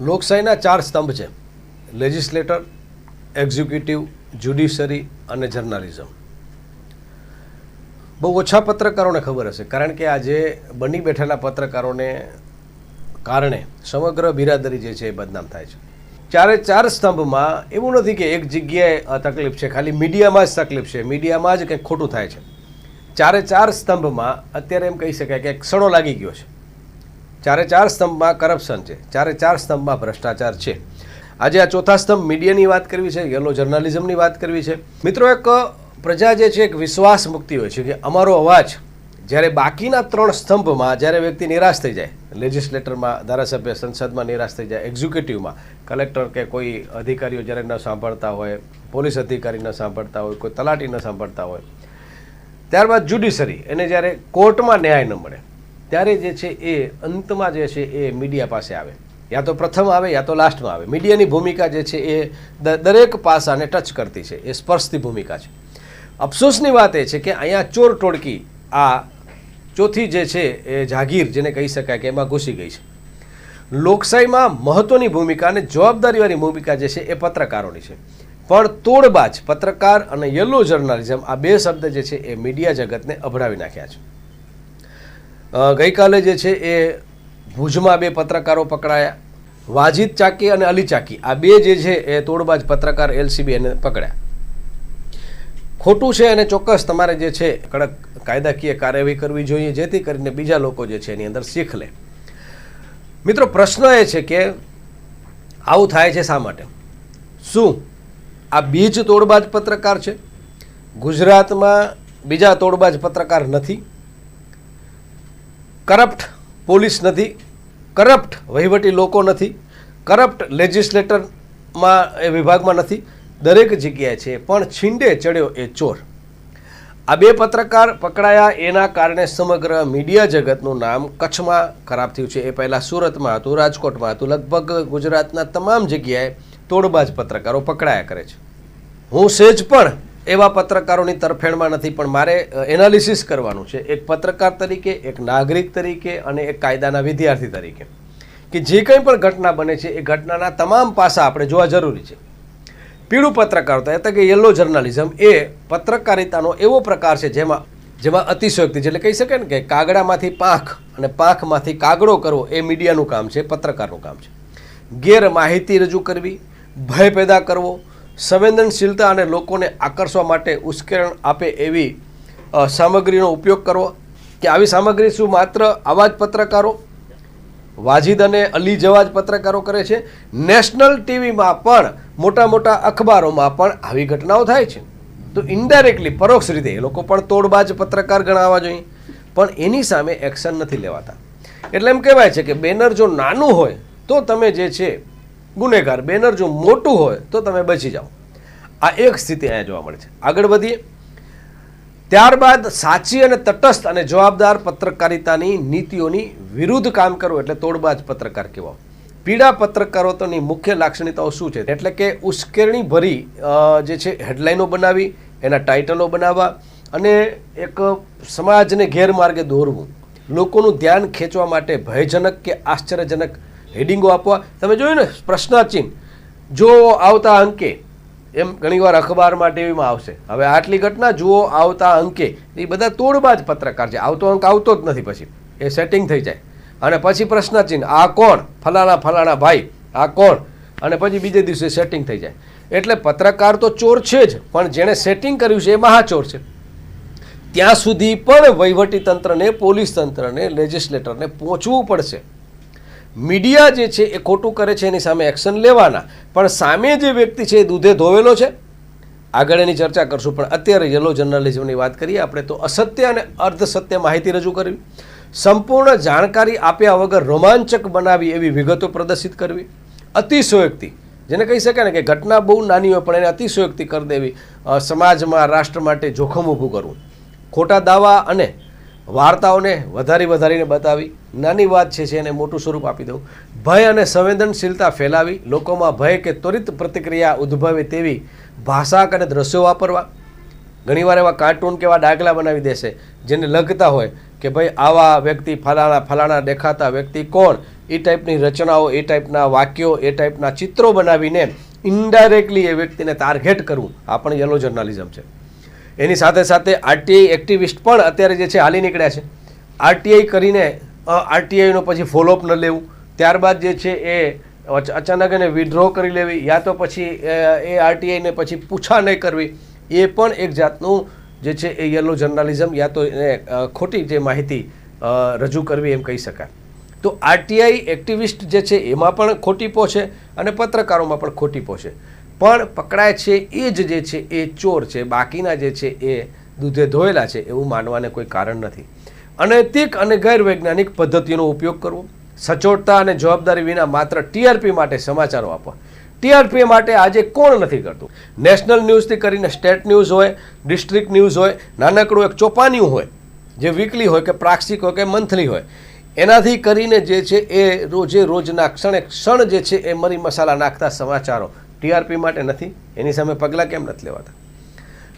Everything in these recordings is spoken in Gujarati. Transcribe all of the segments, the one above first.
લોકશાહીના ચાર સ્તંભ છે. લેજિસ્લેટર એક્ઝિક્યુટિવ જ્યુડિશરી અને જર્નાલિઝમ બહુ ઓછા પત્રકારોને ખબર હશે, કારણ કે આજે બની બેઠેલા પત્રકારોને કારણે સમગ્ર બિરાદરી જે છે એ બદનામ થાય છે. ચારે ચાર સ્તંભમાં એવું નથી કે એક જગ્યાએ તકલીફ છે, ખાલી મીડિયામાં જ તકલીફ છે, મીડિયામાં જ કંઈક ખોટું થાય છે. ચારે ચાર સ્તંભમાં અત્યારે એમ કહી શકાય કે એક સડો લાગી ગયો છે. ચારે ચાર સ્તંભમાં કરપ્શન છે ચારે ચાર સ્તંભમાં ભ્રષ્ટાચાર છે. આજે આ ચોથા સ્તંભ મીડિયાની વાત કરવી છે યલો જર્નાલિઝમની વાત કરવી છે. મિત્રો, એક પ્રજા જે છે, એક વિશ્વાસ મુક્તિ હોય છે કે અમારો અવાજ જ્યારે બાકીના ત્રણ સ્તંભમાં જ્યારે વ્યક્તિ નિરાશ થઈ જાય લેજિસ્લેટરમાં ધારાસભ્ય સંસદમાં નિરાશ થઈ જાય એક્ઝિક્યુટિવમાં કલેક્ટર કે કોઈ અધિકારીઓ જ્યારે ન સાંભળતા હોય, પોલીસ અધિકારી ન સાંભળતા હોય, કોઈ તલાટી ન સાંભળતા હોય, ત્યારબાદ જ્યુડિશરી એને જ્યારે કોર્ટમાં ન્યાય ન મળે ત્યારે જે છે એ અંતમાં જે છે એ મીડિયા પાસે આવે. યા તો પ્રથમ આવે, યા તો લાસ્ટમાં આવે. મીડિયાની ભૂમિકા જે છે એ દરેક પાસાને ટચ કરતી છે. એ સ્પર્શતી ભૂમિકા છે. અફસોસની વાત એ છે કે અહીંયા ચોર ટોળકી આ ચોથી જે છે એ જાગીર, જેને કહી શકાય કે એમાં ઘૂસી ગઈ છે. લોકશાહીમાં મહત્વની ભૂમિકા અને જવાબદારીવાળી ભૂમિકા જે છે એ પત્રકારોની છે. પણ તોડબાજ, પત્રકાર અને યલો જર્નાલિઝમ આ બે શબ્દ જે છે એ મીડિયા જગતને અભડાવી નાખ્યા છે. ગઈકાલે જે છે એ ભુજમાં બે પત્રકારો પકડાયા. વાજિદ ચાકી અને અલી ચાકી. આ બે જે છે એ તોડબાજ પત્રકાર એલસીબી એને પકડ્યા. ખોટું છે અને ચોક્કસ તમારે જે છે કડક કાયદાકીય કાર્યવાહી કરવી જોઈએ, જેથી કરીને બીજા લોકો જે છે એની અંદર શીખ લે. મિત્રો, પ્રશ્ન એ છે કે આવું થાય છે શા માટે? શું આ બીજ તોડબાજ પત્રકાર છે? ગુજરાતમાં બીજા તોડબાજ પત્રકાર નથી? કરપ્ટ પોલીસ નથી, કરપ્ટ વહીવટી લોકો નથી, કરપ્ટ લેજિસ્લેટરમાં એ વિભાગમાં નથી, દરેક જગ્યાએ છે, પણ છીંડે ચડ્યો એ ચોર. આ બે પત્રકાર પકડાયા, એના કારણે સમગ્ર મીડિયા જગતનું નામ કચ્છમાં ખરાબ થયું છે. એ પહેલાં સુરતમાં હતું, રાજકોટમાં હતું, લગભગ ગુજરાતના તમામ જગ્યાએ તોડબાજ પત્રકારો પકડાયા કરે છે. હું સેજ પણ એવા પત્રકારોની તરફેણમાં નથી, પણ મારે એનાલિસિસ કરવાનું છે. એક પત્રકાર તરીકે, એક નાગરિક તરીકે અને એક કાયદાના વિદ્યાર્થી તરીકે. કે જે કંઈ પણ ઘટના બને છે, એ ઘટનાના તમામ પાસા આપણે જોવા જરૂરી છે. પીળું પત્રકારતા એટલે કે યલો જર્નાલિઝમ એ પત્રકારિતાનો એવો પ્રકાર છે જેમાં જેમાં અતિશયોક્તિ એટલે કહી શકે ને કે કાગડામાંથી પાંખ અને પાંખમાંથી કાગડો કરવો, એ મીડિયાનું કામ છે, પત્રકારનું કામ છે. ગેર માહિતી રજૂ કરવી, ભય પેદા કરવો સંવેદનશીલતા અને લોકોને આકર્ષવા માટે ઉશ્કેરણ આપે એવી સામગ્રીનો ઉપયોગ કરવો. કે આવી સામગ્રી શું માત્ર આવા જ પત્રકારો, વાજિદ અને અલી જેવા જ પત્રકારો કરે છે? નેશનલ ટીવીમાં પણ મોટા મોટા અખબારોમાં પણ આવી ઘટનાઓ થાય છે. તો ઇન્ડાયરેક્ટલી પરોક્ષ રીતે એ લોકો પણ તોડબાજ પત્રકાર ગણાવવા જોઈએ. પણ એની સામે એક્શન નથી લેવાતા. એટલે એમ કહેવાય છે કે બેનર જો નાનું હોય, તો તમે જે છે ગુનેગાર, બેનર જો મોટું હોય તો તમે બચી જાઓ. આ એક સ્થિતિ અહીંયા જોવા મળે છે. આગળ વધીએ. ત્યારબાદ સાચી અને તટસ્થ અને જવાબદાર પત્રકારિતાની નીતિઓની વિરુદ્ધ કામ કરવું એટલે તોડબાજ પત્રકાર કહેવાય. પીડા પત્રકારોની મુખ્ય લાક્ષણિકતાઓ શું છે? એટલે કે ઉશ્કેરણી ભરી જે છે, હેડલાઇનો બનાવી, એના ટાઇટલો બનાવવા અને એક સમાજને ગેરમાર્ગે દોરવું. લોકોનું ધ્યાન ખેંચવા માટે ભયજનક કે આશ્ચર્યજનક હેડિંગો આપવા. તમે જોયું ને, પ્રશ્નાચિહ્ન. જો આવતા અંકે. એમ ઘણીવાર અખબારમાં ટીવીમાં આવશે. હવે આટલી ઘટના, જુઓ આવતા અંકે. એ બધા તોડબાજ પત્રકાર છે. આવતો અંક આવતો જ નથી પછી. એ સેટિંગ થઈ જાય. અને પછી પ્રશ્નચિહ્ન. આ કોણ? ફલાણા ફલાણા ભાઈ. આ કોણ? અને પછી બીજે દિવસે સેટિંગ થઈ જાય. એટલે પત્રકાર તો ચોર છે જ, પણ જેણે સેટિંગ કર્યું છે એ મહાચોર છે. ત્યાં સુધી પણ વહીવટી તંત્રને પોલીસ તંત્રને લેજિસ્લેટરને પહોંચવું પડશે. મીડિયા જે છે એ ખોટું કરે છે, એની સામે એક્શન લેવાના. પણ સામે જે વ્યક્તિ છે એ દૂધે ધોવેલો છે? આગળ એની ચર્ચા કરશું, પણ અત્યારે યલો જર્નલિઝમની વાત કરીએ આપણે, તો અસત્ય અને અર્ધસત્ય માહિતી રજૂ કરવી. સંપૂર્ણ જાણકારી આપ્યા વગર રોમાંચક બનાવી એવી વિગતો પ્રદર્શિત કરવી. અતિશયોક્તિ, જેને કહી શકાય ને કે ઘટના બહુ નાની હોય, પણ એને અતિશયોક્તિ કરી દેવી સમાજમાં, રાષ્ટ્ર માટે જોખમ ઊભું કરવું. ખોટા દાવા અને વાર્તાઓને વધારી વધારીને બતાવી. નાની વાત છે એને મોટું સ્વરૂપ આપી દઉં. ભય અને સંવેદનશીલતા ફેલાવી, લોકોમાં ભય કે ત્વરિત પ્રતિક્રિયા ઉદ્ભવે તેવી ભાષા અને દ્રશ્યો વાપરવા. ઘણીવાર એવા કાર્ટૂન કે એવા ડાગલા બનાવી દેશે, જેને લગતા હોય કે ભાઈ આવા વ્યક્તિ ફલાણા ફલાણા દેખાતા વ્યક્તિ કોણ? એ ટાઈપની રચનાઓ, એ ટાઈપના વાક્યો, એ ટાઈપના ચિત્રો બનાવીને ઇન્ડાયરેક્ટલી એ વ્યક્તિને ટાર્ગેટ કરવું. આ પણ યલો જર્નાલિઝમ છે. એની સાથે સાથે આરટીઆઈ એક્ટિવિસ્ટ પણ અત્યારે જે છે, હાલી નીકળ્યા છે. આરટીઆઈ કરીને આરટીઆઈનો પછી ફોલોઅપ ન લેવું. ત્યારબાદ જે છે એ અચાનક એને વિડ્રો કરી લેવી, યા તો પછી એ આરટીઆઈને પછી પૂછા નહીં કરવી. એ પણ એક જાતનું જે છે એ યલો જર્નાલિઝમ યા તો એને ખોટી જે માહિતી રજૂ કરવી એમ કહી શકાય. તો આરટીઆઈ એક્ટિવિસ્ટ જે છે એમાં પણ ખોટી છે અને પત્રકારોમાં પણ ખોટી છે. પણ પકડાય છે એ જ જે છે એ ચોર છે, બાકીના જે છે એ દૂધે ધોયેલા છે એવું માનવાને કોઈ કારણ નથી. અનૈતિક અને ગેરવૈજ્ઞાનિક પદ્ધતિનો ઉપયોગ કરવો. સચોટતા અને જવાબદારી વિના માત્ર ટીઆરપી માટે સમાચારો આપવા ટીઆરપી માટે આજે કોણ નથી કરતું? નેશનલ ન્યૂઝથી કરીને સ્ટેટ ન્યૂઝ હોય, ડિસ્ટ્રિક્ટ ન્યૂઝ હોય, નાનકડું એક ચોપાન્યું હોય, જે વીકલી હોય કે પ્રાક્ષિક હોય કે મંથલી હોય, એનાથી કરીને જે છે એ રોજે રોજના ક્ષણે ક્ષણ જે છે એ મરી મસાલા નાખતા સમાચારો ટીઆરપી માટે નથી. એની સામે પગલાં કેમ નથી લેવાતા?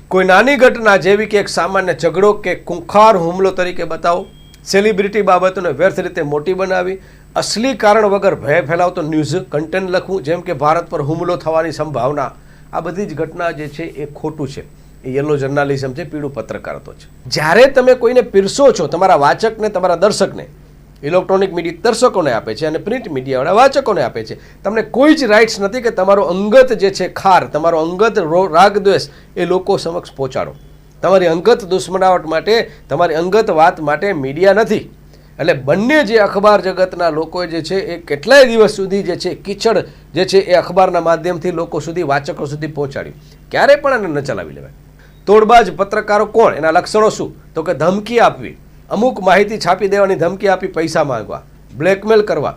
કોઈ નાની ઘટના જેવી કે એક સામાન્ય ઝઘડો કે કુંખાર હુમલો તરીકે બતાવો? સેલિબ્રિટી બાબતોને વ્યર્થ રીતે મોટી બનાવી. અસલી કારણ વગર ભય ફેલાવતો ન્યૂઝ કન્ટેન્ટ લખવું, જેમ કે ભારત પર હુમલો થવાની સંભાવના. આ બધી જ ઘટના જે છે એ ખોટું છે. એ યલો જર્નાલિઝમ છે, પીળું પત્રકારત્વ છે. જ્યારે તમે કોઈને પીરસો છો, તમારા વાચકને, તમારા દર્શકને ઇલેક્ટ્રોનિક મીડિયા દર્શકોને આપે છે અને પ્રિન્ટ મીડિયાવાળા વાચકોને આપે છે. તમને કોઈ જ રાઇટ્સ નથી કે તમારો અંગત જે છે ખાર, તમારો અંગત રો- રાગ દ્વેષ એ લોકો સમક્ષ પહોંચાડો. તમારી અંગત દુશ્મનાવટ માટે, તમારી અંગત વાત માટે મીડિયા નથી. એટલે બંને જે અખબાર જગતના લોકો જે છે એ કેટલાય દિવસ સુધી જે છે કિચડ જે છે એ અખબારના માધ્યમથી લોકો સુધી, વાચકો સુધી પહોંચાડ્યું. ક્યારે પણ એને ન ચલાવી લેવાય. તોડબાજ પત્રકારો કોણ? એના લક્ષણો શું? તો કે ધમકી આપવી. અમુક માહિતી છાપી દેવાની ધમકી આપી પૈસા માંગવા બ્લેકમેલ કરવા,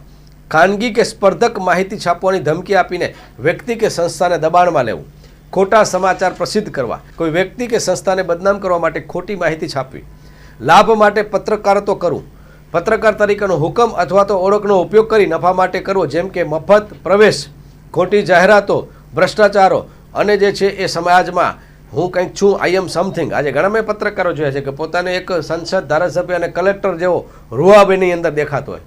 ખાનગી કે સ્પર્ધક માહિતી છાપવાની ધમકી આપીને વ્યક્તિ કે સંસ્થાને દબાણમાં લેવું, ખોટા સમાચાર પ્રસિદ્ધ કરવા, કોઈ વ્યક્તિ કે સંસ્થાને બદનામ કરવા માટે ખોટી માહિતી છાપવી, લાભ માટે પત્રકારત્વ કરવું, પત્રકાર તરીકેનો હુકમ અથવા તો ઓળખનો ઉપયોગ કરી નફા માટે કરવો, જેમ કે મફત પ્રવેશ, ખોટી જાહેરાતો, ભ્રષ્ટાચારો અને જે છે એ સમાજમાં હું કંઈક છું આઈ એમ સમથિંગ આજે ઘણા મેં પત્રકારો જોયા છે કે પોતાને એક સંસદ ધારાસભ્ય અને કલેક્ટર જેવો રૂવાબેની અંદર દેખાતો હોય.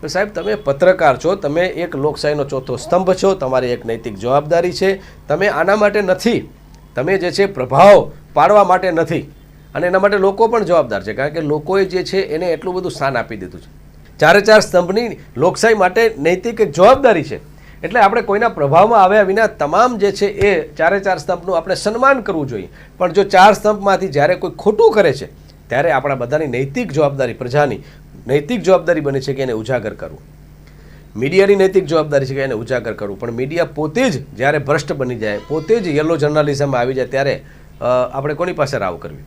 તો સાહેબ, તમે પત્રકાર છો, તમે એક લોકશાહીનો ચોથો સ્તંભ છો, તમારી એક નૈતિક જવાબદારી છે. તમે આના માટે નથી. તમે જે છે પ્રભાવ પાડવા માટે નથી. અને એના માટે લોકો પણ જવાબદાર છે, કારણ કે લોકોએ જે છે એને એટલું બધું સ્થાન આપી દીધું છે. ચારે ચાર સ્તંભની લોકશાહી માટે નૈતિક એક જવાબદારી છે. એટલે આપણે કોઈના પ્રભાવમાં આવ્યા વિના તમામ જે છે એ ચારે ચાર સ્તંભનું આપણે સન્માન કરવું જોઈએ. પણ જો ચાર સ્તંભમાંથી જ્યારે કોઈ ખોટું કરે છે, ત્યારે આપણા બધાની નૈતિક જવાબદારી પ્રજાની નૈતિક જવાબદારી બને છે કે એને ઉજાગર કરવું. મીડિયાની નૈતિક જવાબદારી છે કે એને ઉજાગર કરવું. પણ મીડિયા પોતે જ જ્યારે ભ્રષ્ટ બની જાય, પોતે જ યલો જર્નાલિઝમ આવી જાય, ત્યારે આપણે કોની પાસે રાવ કરવી?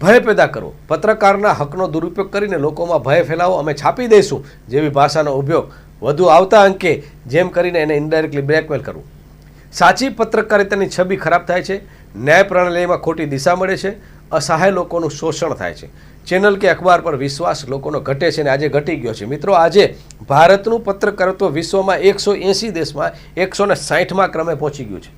ભય પેદા કરવો. પત્રકારના હકનો દુરુપયોગ કરીને લોકોમાં ભય ફેલાવો. અમે છાપી દઈશું જેવી ભાષાનો ઉપયોગ વધુ આવતા અંકે જેમ કરીને એને ઇન્ડાયરેક્ટલી બ્લેકમેલ કરવું. સાચી પત્રકારિતાની છબી ખરાબ થાય છે, ન્યાય પ્રણાલીમાં ખોટી દિશા મળે છે, અસહાય લોકોનું શોષણ થાય છે. ચેનલ કે અખબાર પર વિશ્વાસ લોકોનો ઘટે છે અને આજે ઘટી ગયો છે. મિત્રો, આજે ભારતનું પત્રકારત્વ વિશ્વમાં એકસો એંસી દેશમાં એકસો ને સાહીઠમાં ક્રમે પહોંચી ગયું છે.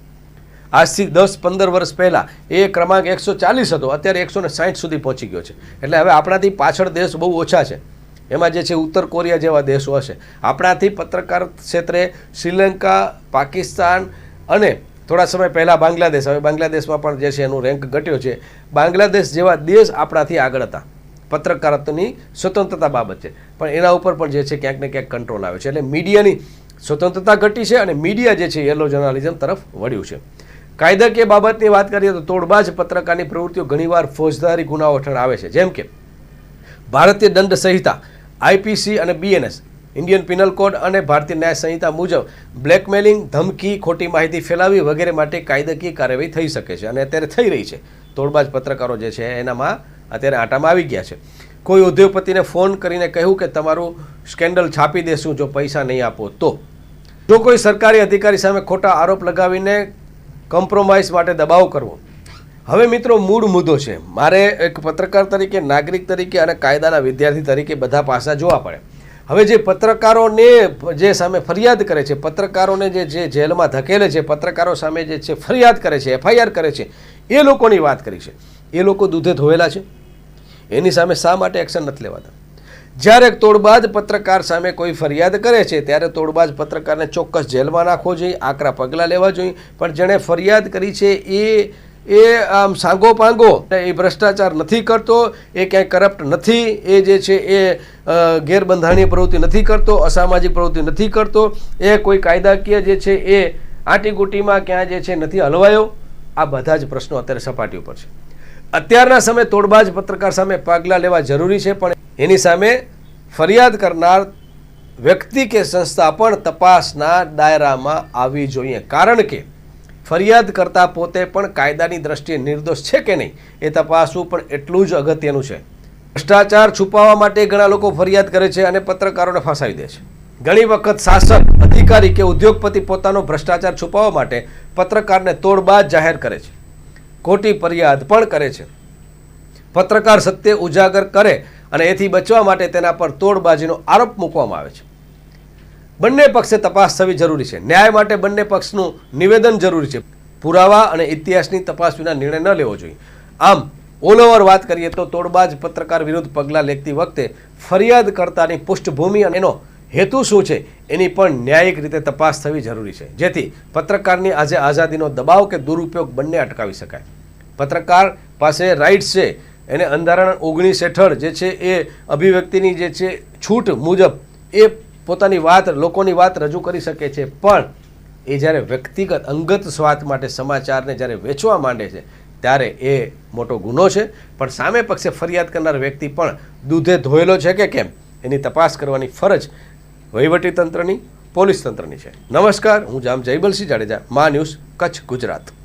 આજથી દસ પંદર વર્ષ પહેલાં એ ક્રમાંક એકસો ચાલીસ હતો, અત્યારે એકસો ને સાહીઠ સુધી પહોંચી ગયો છે. એટલે હવે આપણાથી પાછળ દેશ બહુ ઓછા છે. એમાં જે છે, ઉત્તર કોરિયા જેવા દેશો હશે. આપણાથી પત્રકાર ક્ષેત્રે શ્રીલંકા, પાકિસ્તાન અને થોડા સમય પહેલાં બાંગ્લાદેશ. હવે બાંગ્લાદેશમાં પણ જે છે, એનું રેન્ક ઘટ્યો છે. બાંગ્લાદેશ જેવા દેશ આપણાથી આગળ હતા. પત્રકારત્વની સ્વતંત્રતા બાબત છે. પણ એના ઉપર પણ જે છે, ક્યાંક ને ક્યાંક કંટ્રોલ આવે છે. એટલે મીડિયાની સ્વતંત્રતા ઘટી છે અને મીડિયા જે છે, યલો જર્નાલિઝમ તરફ વળ્યું છે. કાયદાકીય બાબતની વાત કરીએ તો તોડબાજ પત્રકારની પ્રવૃત્તિઓ ઘણીવાર ફોજદારી ગુનાઓ હેઠળ આવે છે. જેમ કે ભારતીય દંડ સંહિતા આઈપીસી અને બીએનએસ, ઇન્ડિયન પિનલ કોડ અને ભારતીય ન્યાય સંહિતા મુજબ બ્લેકમેલિંગ, ધમકી, ખોટી માહિતી ફેલાવી વગેરે માટે કાયદાકીય કાર્યવાહી થઈ શકે છે અને અત્યારે થઈ રહી છે. તોડબાજ પત્રકારો જે છે એનામાં અત્યારે આટામાં આવી ગયા છે. કોઈ ઉદ્યોગપતિને ફોન કરીને કહ્યું કે તમારું સ્કેન્ડલ છાપી દેશું જો પૈસા નહીં આપો તો. જો કોઈ સરકારી અધિકારી સામે ખોટા આરોપ લગાવીને કોમ્પ્રોમાઇઝ માટે દબાવ કરવો. હવે મિત્રો, મૂળ મુદ્દો છે. મારે એક પત્રકાર તરીકે, નાગરિક તરીકે અને કાયદાના વિદ્યાર્થી તરીકે બધા પાસા જોવા પડે. હવે જે પત્રકારોને જે સામે ફરિયાદ કરે છે, પત્રકારોને જે જે જેલમાં ધકેલે છે, પત્રકારો સામે જે છે ફરિયાદ કરે છે, એફઆઈઆર કરે છે, એ લોકોની વાત કરી છે. એ લોકો દૂધે ધોયેલા છે. એની સામે શા માટે એક્શન નથી લેવાતા? જ્યારે તોડબાજ પત્રકાર સામે કોઈ ફરિયાદ કરે છે, ત્યારે તોડબાજ પત્રકારને ચોક્કસ જેલમાં નાખવો જોઈએ, આકરા પગલાં લેવા જોઈએ. પણ જેણે ફરિયાદ કરી છે, એ એ, આમ, સાંગો પાંગો એ ભ્રષ્ટાચાર નથી કરતો, એ ક્યાંય કરપ્ટ નથી, એ જે છે એ ગેરબંધારણીય પ્રવૃત્તિ નથી કરતો, અસામાજિક પ્રવૃત્તિ નથી કરતો, એ કોઈ કાયદાકીય જે છે એ આંટીગુટીમાં ક્યાં જે છે નથી હલવાયો, આ બધા જ પ્રશ્નો અત્યારે સપાટી ઉપર છે. અત્યારના સમયે તોડબાજ પત્રકાર સામે પગલાં લેવા જરૂરી છે, પણ એની સામે ફરિયાદ કરનાર વ્યક્તિ કે સંસ્થા પણ તપાસના દાયરામાં આવવી જોઈએ. કારણ કે ફરિયાદ કરતા પોતે પણ કાયદાની દ્રષ્ટિએ નિર્દોષ છે કે નહીં એ તપાસવું પણ એટલું જ અગત્યનું છે. ભ્રષ્ટાચાર છુપાવવા માટે ઘણા લોકો ફરિયાદ કરે છે અને પત્રકારોને ફસાવી દે છે. ઘણી વખત શાસક, અધિકારી કે ઉદ્યોગપતિ પોતાનો ભ્રષ્ટાચાર છુપાવવા માટે પત્રકારને તોડબાજ જાહેર કરે છે. ખોટી ફરિયાદ પણ કરે છે. પત્રકાર સત્ય ઉજાગર કરે અને એથી બચવા માટે તેના પર તોડબાજીનો આરોપ મૂકવામાં આવે છે. બંને પક્ષે તપાસ થવી જરૂરી છે. ન્યાય માટે બંને પક્ષનું નિવેદન જરૂરી છે. પુરાવા અને ઇતિહાસની તપાસ વિના નિર્ણય ન લેવો જોઈએ. આમ ઓલ ઓવર વાત કરીએ તો તોડબાજ પત્રકાર વિરુદ્ધ પગલાં લેતી વખતે ફરિયાદ કરતાની પૃષ્ઠભૂમિ અને એનો હેતુ શું છે એની પણ ન્યાયિક રીતે તપાસ થવી જરૂરી છે. જેથી પત્રકારની આજે આઝાદીનો દબાવ કે દુરુપયોગ બંને અટકાવી શકાય. પત્રકાર પાસે રાઇટ્સ છે. એને અંધારણ ઓગણીસ હેઠળ જે છે એ અભિવ્યક્તિની જે છે છૂટ મુજબ એ પોતાની વાત, લોકોની વાત રજૂ કરી શકે છે. પણ એ જ્યારે વ્યક્તિગત અંગત સ્વાર્થ માટે સમાચારને જ્યારે વેચવા માંડે છે, ત્યારે એ મોટો ગુનો છે. પણ સામે પક્ષે ફરિયાદ કરનાર વ્યક્તિ પણ દૂધે ધોયેલો છે કે કેમ? એની તપાસ કરવાની ફરજ વહીવટી તંત્રની પોલીસ તંત્રની છે. નમસ્કાર, હું જામ જયબલસિંહ જાડેજા, મા ન્યૂઝ, કચ્છ ગુજરાત.